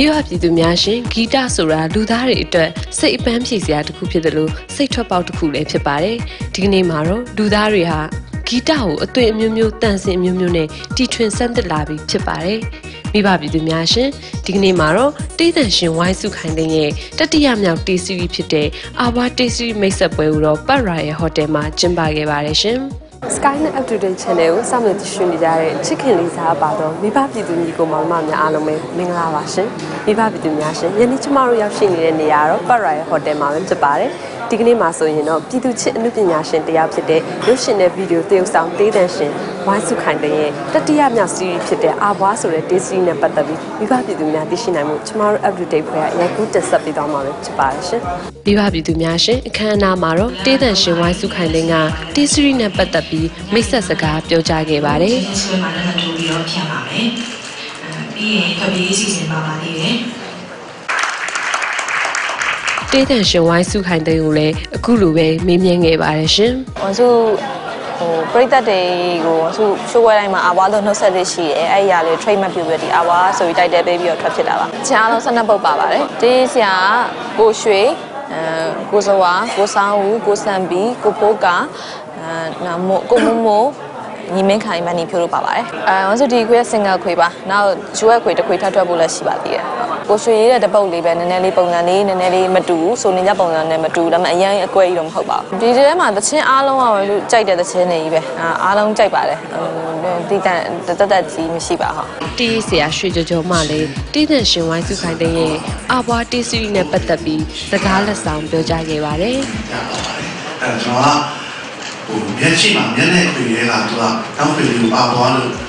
မိဘပြည်သူများရှင်ဂီတဆိုတာလူသားတွေအတွက်စိတ်အပန်းဖြေစရာတစ်ခုဖြစ်တယ်လို့စိတ်ထွက်ပေါက်တစ်ခုလည်းဖြစ်ပါတယ်ဒီကနေ့မှာတော့လူသားတွေဟာဂီတကိုအသွင်အမျိုးမျိုးတန်ဆင်အမျိုးမျိုးနဲ့တီထွင်ဆန်းသစ်လာပြီးဖြစ်ပါတယ်မိဘပြည်သူများရှင်ဒီကနေ့မှာတော့တေးသန်ရှင်ဝိုင်းစုခိုင်တဲ့ရဲ့တတိယမြောက်တေးစီရီဖြစ်တဲ့အာဝါတေးစီရီမိတ်ဆက်ပွဲကိုတော့ပတ်ရာရဲ့ဟိုတယ်မှာကျင်းပခဲ့ပါတယ်ရှင် Skynet Up to Date Channel ကိုစောင့်မျှော်ကြည့်ရှုနေကြတဲ့ချစ်ခင်လေးစားပါတော့မိဘပြည်သူညီကိုမောင်မများအားလုံးပဲမင်္ဂလာပါရှင်မိဘပြည်သူများရှင်ယနေ့ကျမတို့ရောက်ရှိနေတဲ့နေရာတော့ပတ်ရာရဲ့ဟိုတယ်မှာပဲဖြစ်ပါတယ် ဒီကနေ့မှာဆိုရင်တော့ပြည်သူချစ်အမှုပညာရှင်တရားဖြစ်တဲ့ရုပ်ရှင်နဲ့ဗီဒီယိုသရုပ်ဆောင်တေးသန်ရှင်ဝိုင်းစုခိုင်တဲ့ရဲ့တတိယမြောက်စီးရီးဖြစ်တဲ့အာဘွားဆိုတဲ့တေးစီးရီးနဲ့ပတ်သက်ပြီးမိဘပြည်သူများသိရှိနိုင်မှုကျမတို့ up to date ဖွဲ့ရရိုက်ကူးတင်ဆက်ပေးသွားမှာပဲဖြစ်ပါတယ်ရှင်မိဘပြည်သူများရှင်အခမ်းအနားမှာတော့တေးသန်ရှင်ဝိုင်းစုခိုင်တဲ့ကတေးစီးရီးနဲ့ပတ်သက်ပြီးမိတ်ဆက်စကားပြောကြားခဲ့ပါတယ်ဆွဲမှာလည်းထိုးပြီးတော့ဖြန့်ပါမယ်အဲပြီးရင်တပီးစီစဉ်ပါပါသေးတယ် တေးသန်ရှင်ဝိုင်းစုခိုင်တဲ့ကိုလည်းအခုလိုပဲမေးမြန်းခဲ့ပါတယ်ရှင်။ဝန်စုဟိုပရိသတ်တွေကိုဝန်စုရှိုးပွဲတိုင်းမှာအဝါလို့နှုတ်ဆက်လေးရှိရဲ။အဲ့ဒီအရာလေး trade map ပြုပြီးဒီအဝါဆိုပြီးတိုက်တယ်ပေးပြီးတော့ထွက်ဖြစ်တာပါ။ချအားလုံး12ပုတ်ပါပါတယ်။တေးဆရာကိုရွှေအဲကိုစဝါကိုဆောင်းဦးကိုစံဘီကိုဖိုးကအဲနာမို့ကိုမို့မို့ညီမင်းခိုင်မန်နီဖြိုးလို့ပါပါတယ်။အဲဝန်စုဒီခွေး single ခွေပါ။နောက်ဂျိုးရဲ့ခွေတစ်ခွေထပ်ထွက်ဖို့လည်းရှိပါသေးတယ်။ ကိုရွှေရေးတဲ့တပုတ်လေးပဲနည်းနည်းလေးပုံစံလေးနည်းနည်းလေးမတူဘူး။ဆိုနေကြပုံစံနဲ့မတူဘူးဒါပေမဲ့အရင်အကွဲကြီးတော့မဟုတ်ပါဘူး။ဒီထဲမှာသချင်းအားလုံးကလူကြိုက်တဲ့သချင်းတွေကြီးပဲ။အာအားလုံးကြိုက်ပါတယ်။ဟိုဒီတန်တက်တက်ကြီးမရှိပါဟုတ်။တီးဆရာရွှေကြော်ကြော်မှလည်းတီးသန့်ရှင်ဝိုင်းစုခိုင်တဲ့ရဲ့အဘွားတီးစီရီနဲ့ပတ်သက်ပြီးစကားလက်ဆောင်ပြောကြားခဲ့ပါတယ်အဲကျွန်တော်ကဟိုမျက်ချိမှာမျက်နဲ့ခွေရဲကသူကတောင်းခွေလေးကိုပါသွားလို့။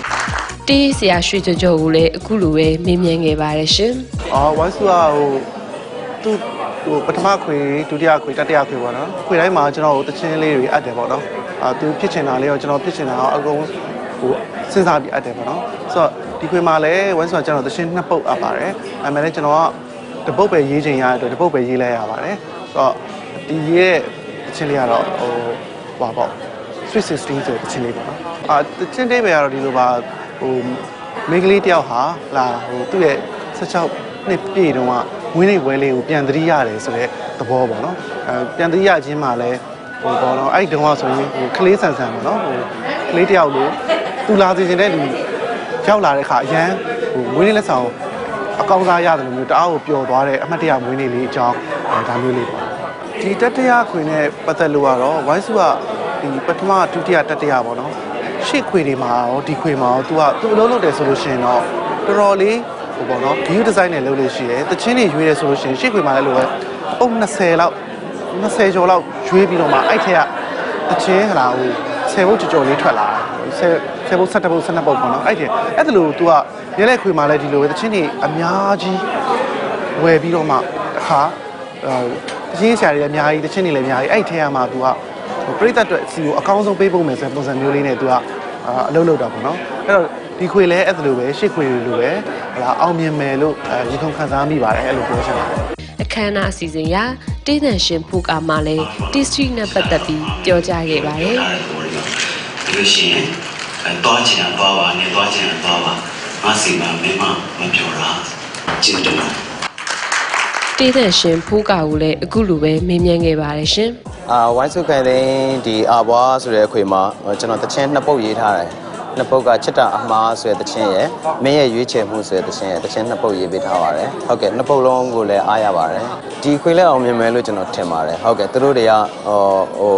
တီးဆရာရွှေကြော်ကြော်ကိုလည်းအခုလိုပဲမေးမြန်းခဲ့ပါတယ်ရှင်အော်ဝိုင်းစုကဟိုသူဟိုပထမခွေဒုတိယခွေတတိယခွေပေါ့နော်ခွေတိုင်းမှာကျွန်တော်တို့တချင်းလေးတွေအပ်တယ်ပေါ့နော်အာသူဖြစ်ချင်တာလေးရောကျွန်တော်ဖြစ်ချင်တာရောအကုန်ဟိုစဉ်းစားပြီးအပ်တယ်ပေါ့နော်ဆိုတော့ဒီခွေမှာလည်းဝိုင်းစုကကျွန်တော်တချင်းနှစ်ပုတ်အပ်ပါတယ်အဲမဲ့လည်းကျွန်တော်ကတပုတ်ပဲရေးချင်ရတဲ့အတွက်တပုတ်ပဲရေးလဲရပါတယ်ဆိုတော့ဒီရေးတဲ့တချင်းလေးကတော့ဟိုဟပါပေါ့ Sweet 16ဆိုတဲ့တချင်းလေးပေါ့နော်အာတချင်းလေးပဲကတော့ဒီလိုပါ ဟိုမိန်းကလေးတယောက်ဟာလာဟိုသူ့ရဲ့16နှစ်ပြည့်တုန်းကဝင်းနေပွဲလေးကိုပြန်သတိရတယ်ဆိုတဲ့သဘောပေါ့နော်အဲပြန်သတိရခြင်းမှာလဲဟိုပေါ့နော်အဲ့ဒီတုန်းကဆိုရင်ဟိုကလေးဆန်ဆန်ပေါ့နော်ဟိုကလေးတယောက်လိုသူလာစီခြင်းတဲ့လူရောက်လာတဲ့အခါအရန်ဟိုဝင်းနေလက်ဆောင်အကောင်းစားရတယ်လို့မျိုးတအားကိုပျော်သွားတဲ့အမှတ်တရဝင်းနေလေးအကြောင်းအဲဒါမျိုးလေးပေါ့ဒီတတရခွင်နဲ့ပတ်သက်လို့ကတော့ဝိုင်းစုကဒီပထမဒုတိယတတရပေါ့နော် ရှေ့ခွေတွေမှာရောဒီခွေမှာရော तू ကသူ့အလုံးလုပ်တယ်ဆိုလို့ရှိရင်တော့တော်တော်လေးဟိုပေါ့နော် view design နဲ့လုပ်လို့ရှိရဲတချင်းတွေရွေးတယ်ဆိုလို့ရှိရင်ရှေ့ခွေမှာလည်းလိုပဲပုံ20လောက်20ကျော်လောက်ရွေးပြီးတော့မှအဲ့ထက်ကတချင်းဟလာဟို10ဘုတ်ကြော်ကြော်လေးထွက်လာတယ်10 10ဘုတ်17ဘုတ်12ဘုတ်ပေါ့နော်အဲ့ထက်အဲ့ဒါလို့ तू ကရဲလက်ခွေမှာလည်းဒီလိုပဲတချင်းတွေအများကြီးဝယ်ပြီးတော့မှတစ်ခါအဲတချင်းဆရာတွေလည်းအများကြီးတချင်းတွေလည်းအများကြီးအဲ့ထက်ကမှ तू က ပရိသတ်အတွက်စီကိုအကောင်းဆုံးပေးဖို့မယ်ဆိုတဲ့ပုံစံမျိုးလေးနဲ့သူကအလုပ်လုပ်တာပေါ့နော်အဲ့တော့ဒီခွေလဲအဲ့လိုပဲရှစ်ခွေလိုလိုပဲဟလာအောင်မြင်မယ်လို့အဲရေခုံခံစားမိပါတယ်အဲ့လိုပြောချင်ပါတယ်။အခမ်းအနားအစီအစဉ်ရတေးသန့်ရှင်ဖူကာမှလည်းတီးစီရီနဲ့ပတ်သက်ပြီးပြောကြားခဲ့ပါတယ်ဒီလိုရှိရင်အဲတော့ချင်တာတော့ပါနေတော့ချင်တာတော့ပါမဆီမှာမင်းမမပြောတာကျင်းတယ်။ တေးသန့်ရှင်ဖူကာကိုလည်းအခုလိုပဲမေးမြန်းခဲ့ပါတယ်ရှင်။အာဝိုင်းစုခိုင်သိန်းဒီအာဘွားဆိုတဲ့အခွေမှာကျွန်တော်တချင်းနှစ်ပုတ်ရေးထားတယ်နှစ်ပုတ်ကချစ်တာအမှားဆိုတဲ့တချင်းရယ်မင်းရဲ့ရွေးချယ်မှုဆိုတဲ့တချင်းရယ်တချင်းနှစ်ပုတ်ရေးပေးထားပါတယ်ဟုတ်ကဲ့နှစ်ပုတ်လုံးကိုလည်းအားရပါတယ်ဒီခွေလည်းအောင်မြင်မယ်လို့ကျွန်တော်ထင်ပါတယ်ဟုတ်ကဲ့သူတို့တွေကဟိုဟို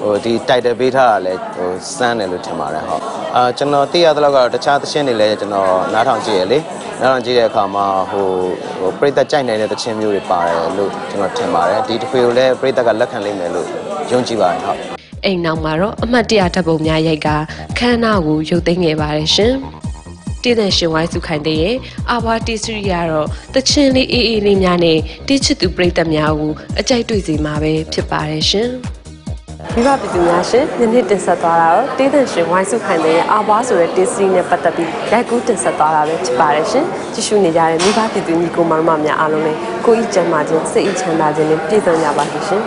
ဟိုဒီတိုက်တယ်ပေးထားတာလည်းဟိုစမ်းတယ်လို့ထင်ပါတယ်ဟုတ်အာကျွန်တော်သိရသလောက်ကတော့တခြားသချင်းတွေလည်းကျွန်တော်နားထောင်ကြည့်ရလေ နားထောင်ကြည့်တဲ့အခါမှာဟိုဟိုပြိသက်ကြိုက်နေတဲ့သချင်းမျိုးတွေပါတယ်လို့ကျွန်တော်ထင်ပါတယ်ဒီတစ်ခွေကိုလည်းပြိသက်ကလက်ခံလိမ့်မယ်လို့ယုံကြည်ပါတယ်ဟုတ်အိမ်နောက်မှာတော့အမှတ်တရဓာတ်ပုံများရိုက်ကခမ်းနားကိုရုပ်သိမ်းခဲ့ပါတယ်ရှင်။တည်တဲ့ရှင်ဝိုင်းစုခိုင်တဲ့ရဲ့အာဝါတီစရီကတော့တချင်းလေးအေးအေးလေးများနဲ့တီးချစ်သူပရိသတ်များကိုအကြိုက်တွေ့စေမှာပဲဖြစ်ပါတယ်ရှင်။ မိဘပြည်သူများရှင်ယနေ့တင်ဆက်သွားတာတော့တေးသန့်ရှင်ဝိုင်းစုခိုင်တဲ့အာဘွားဆိုတဲ့တေးစီနဲ့ပတ်သက်ပြီးရိုက်ကူးတင်ဆက်သွားတာပဲဖြစ်ပါတယ်ရှင်ကြည့်ရှုနေကြတဲ့မိဘပြည်သူညီကိုမောင်မများအားလုံးလည်းကိုယ်ဤကျမ်းမာခြင်းစိတ်ဤချမ်းသာခြင်းနဲ့ပြည့်စုံကြပါစေရှင်